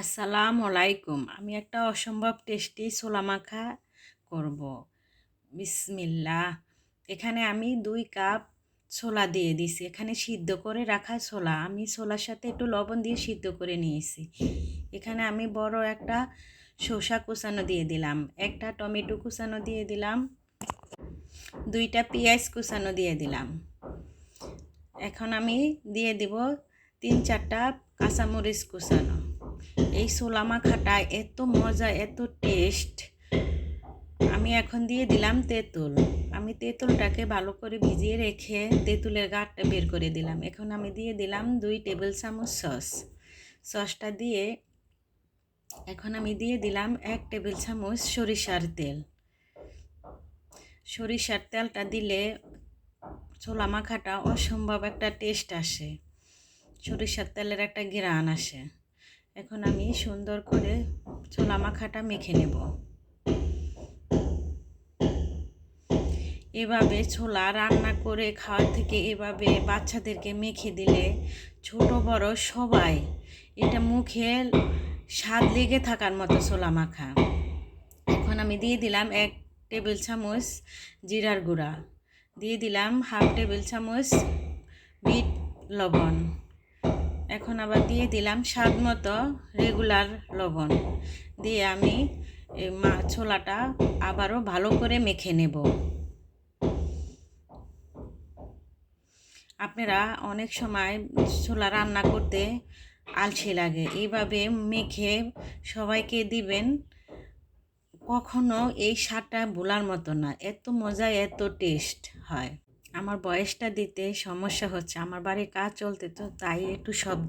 আসসালামু আলাইকুম। আমি একটা অসম্ভব টেস্টি ছোলা মাখা করব। বিসমিল্লা এখানে আমি দুই কাপ ছোলা দিয়ে দিছি। এখানে সিদ্ধ করে রাখা ছোলা। আমি ছোলার সাথে একটু লবণ দিয়ে সিদ্ধ করে নিয়েছি। এখানে আমি বড় একটা শসা কুচানো দিয়ে দিলাম। একটা টমেটো কুচানো দিয়ে দিলাম। দুইটা পেঁয়াজ কুচানো দিয়ে দিলাম। এখন আমি দিয়ে দিব তিন চারটা কাঁচামরিচ কুচানো। এই সোলা মাখাটা এত মজা, এত টেস্ট আমি এখন দিয়ে দিলাম তেঁতুল। আমি তেঁতুলটাকে ভালো করে ভিজিয়ে রেখে তেঁতুলের গাঠটা বের করে দিলাম। এখন আমি দিয়ে দিলাম দুই টেবিল চামচ সস। সসটা দিয়ে এখন আমি দিয়ে দিলাম এক টেবিল চামচ সরিষার তেল। সরিষার তেলটা দিলে ছোলা মাখাটা অসম্ভব একটা টেস্ট আসে। সরিষার তেলের একটা গ্রান আসে। এখন আমি সুন্দর করে ছোলা মাখাটা মেখে নেব। এভাবে ছোলা রান্না করে খাওয়ার থেকে এভাবে বাচ্চাদেরকে মেখে দিলে ছোট, বড় সবাই এটা মুখে স্বাদ লেগে থাকার মতো ছোলা মাখা। এখন আমি দিয়ে দিলাম এক টেবিল চামচ জিরার গুঁড়া। দিয়ে দিলাম হাফ টেবিল চামচ বিট লবণ। এখন আবার দিয়ে দিলাম স্বাদ মতো রেগুলার লবণ। দিয়ে আমি মা ছোলাটা আবারও ভালো করে মেখে নেব। আপনারা অনেক সময় ছোলা রান্না করতে আলসি লাগে, এইভাবে মেখে সবাইকে দিবেন, কখনো এই স্বাদটা ভোলার মতো না। এত মজা, এত টেস্ট হয়। আমার বয়সটা দিতে সমস্যা হচ্ছে। আমার বাড়ির কাজ চলতে তো তাই একটু শব্দ